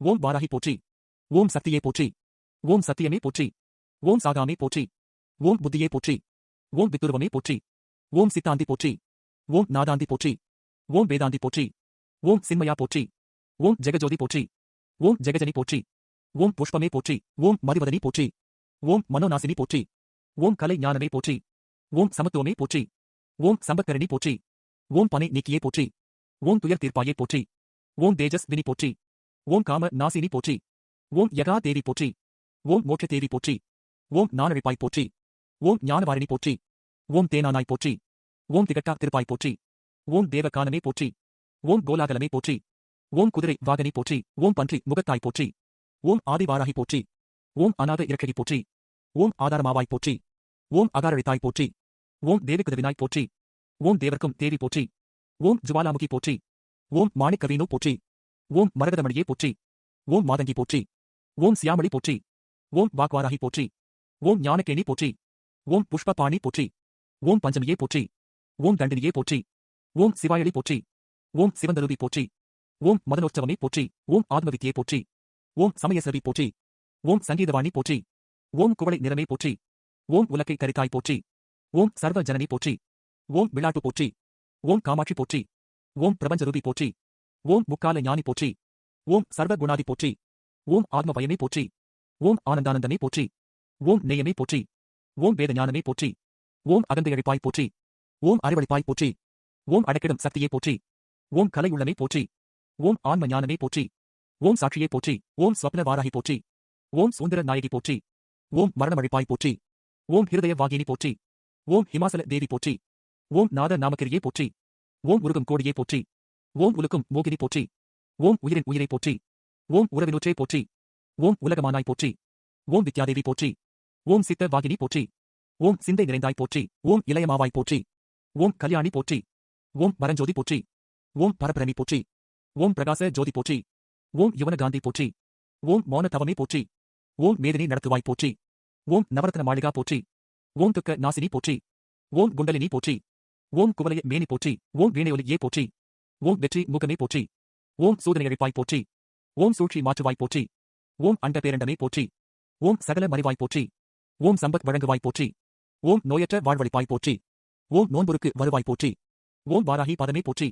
ஓம் வாராகி போற்றி ஓம் சக்தியே போற்றி ஓம் சத்தியமே போற்றி ஓம் சாகாமே போற்றி ஓம் புத்தியே போற்றி ஓம் வித்துருவமே போற்றி ஓம் சித்தாந்தி போற்றி ஓம் நாதாந்தி போற்றி ஓம் வேதாந்தி போற்றி ஓம் சின்மயா போற்றி ஓம் ஜெகஜோதி போற்றி ஓம் ஜெகஜனி போற்றி ஓம் புஷ்பமே போற்றி ஓம் மதிவதனி போற்றி ஓம் மனோநாசினி போற்றி ஓம் கலை ஞானமே போற்றி ஓம் சமத்துவமே போற்றி ஓம் சம்பத்கரணி போற்றி ஓம் பனை நீக்கியே போற்றி ஓம் துயர் தீர்ப்பாயே போற்றி ஓம் தேஜஸ் வினி போற்றி ஓம் காம நாசினி போற்றி ஓம் யகா தேவி போற்றி ஓம் மோட்ச தேவி போற்றி ஓம் நானழிப்பாய் போற்றி ஓம் ஞானவாரிணி போற்றி ஓம் தேனானாய் போற்றி ஓம் திகட்டா திருப்பாய் போற்றி ஓம் தேவகானமே போற்றி ஓம் கோலாகலமே போற்றி ஓம் குதிரை வாகனி போற்றி ஓம் பன்றி முகத்தாய் போற்றி ஓம் ஆதிவாராகி போற்றி ஓம் அநாத இறக்கடி போற்றி ஓம் ஆதாரமாவாய் போற்றி ஓம் அகாரழித்தாய் போற்றி ஓம் தேவிக்குதவினாய் போற்றி ஓம் தேவர்க்கும் தேவி போற்றி ஓம் ஜுவாலாமுகி போற்றி ஓம் மாணிக்கவீனு போற்றி ஓம் மரகதமணியே போற்றி ஓம் மாதங்கி போற்றி ஓம் சியாமளி போற்றி ஓம் வாக்வாராகி போற்றி ஓம் ஞானகேணி போற்றி ஓம் புஷ்பபாணி போற்றி ஓம் பஞ்சமியே போற்றி ஓம் தண்டினியே போற்றி ஓம் சிவாயளி போற்றி ஓம் சிவந்தருவி போற்றி ஓம் மதனோற்சவமே போற்றி ஓம் ஆத்மவித்தியே போற்றி ஓம் சமயசரவி போற்றி ஓம் சங்கீதவாணி போற்றி ஓம் குவளை நிறமே போற்றி ஓம் உலக்கை கரித்தாய் போற்றி ஓம் சர்வ ஜனனி போற்றி ஓம் விளாட்டு போற்றி ஓம் காமாட்சி போற்றி ஓம் பிரபஞ்சரூபி போற்றி ஓம் முக்கால ஞானி போற்றி ஓம் சர்வ குணாதி போற்றி ஓம் ஆத்மபயமே போற்றி ஓம் ஆனந்தானந்தமே போற்றி ஓம் நேயமே போற்றி ஓம் வேத ஞானமே போற்றி ஓம் அகந்தையழிப்பாய் போற்றி ஓம் அறிவழிப்பாய் போற்றி ஓம் அடக்கிடும் சக்தியே போற்றி ஓம் கலையுள்ளமே போற்றி ஓம் ஆன்ம ஞானமே போற்றி ஓம் சாட்சியே போற்றி ஓம் ஸ்வப்ன வாராகி போற்றி ஓம் சுந்தர நாயகி போற்றி ஓம் மரணமழிப்பாய் போற்றி ஓம் ஹிருதய வாகினி போற்றி ஓம் ஹிமாசல தேவி போற்றி ஓம் நாத நாமக்கிரியே போற்றி ஓம் உருகும் கோடியே போற்றி ஓம் உலுக்கும் மோகினி போற்றி ஓம் உயிரின் உயிரை போற்றி ஓம் உறவினுற்றே போற்றி ஓம் உலகமானாய் போற்றி ஓம் வித்யாதேவி போற்றி ஓம் சித்த வாகினி போற்றி ஓம் சிந்தை நிறைந்தாய் போற்றி ஓம் இளையமாவாய் போற்றி ஓம் கல்யாணி போற்றி ஓம் பரஞ்சோதி போற்றி ஓம் பரபிரமி போற்றி ஓம் பிரகாச ஜோதி போற்றி ஓம் யுவன காந்தி போற்றி ஓம் மௌன தவமே போற்றி ஓம் மேதினி நடத்துவாய் போற்றி ஓம் நவரத்ன மாளிகா போற்றி ஓம் துக்க நாசினி போற்றி ஓம் குண்டலினி போற்றி ஓம் குவலைய மேனி போற்றி ஓம் வீணையொலியே போற்றி ஓம் வெற்றி முகமே போற்றி. ஓம் சூதனையழிப்பாய் போற்றி. ஓம் சூழ்ச்சி மாற்றுவாய் போற்றி. ஓம் அண்ட பேரண்டமே போற்றி. ஓம் சகல மறிவாய் போற்றி. ஓம் சம்பத் வழங்குவாய் போற்றி. ஓம் நோயற்ற வாழ்வழிப்பாய் போற்றி. ஓம் நோன்புருக்கு வருவாய் போற்றி. ஓம் வாராகி பதமே போற்றி.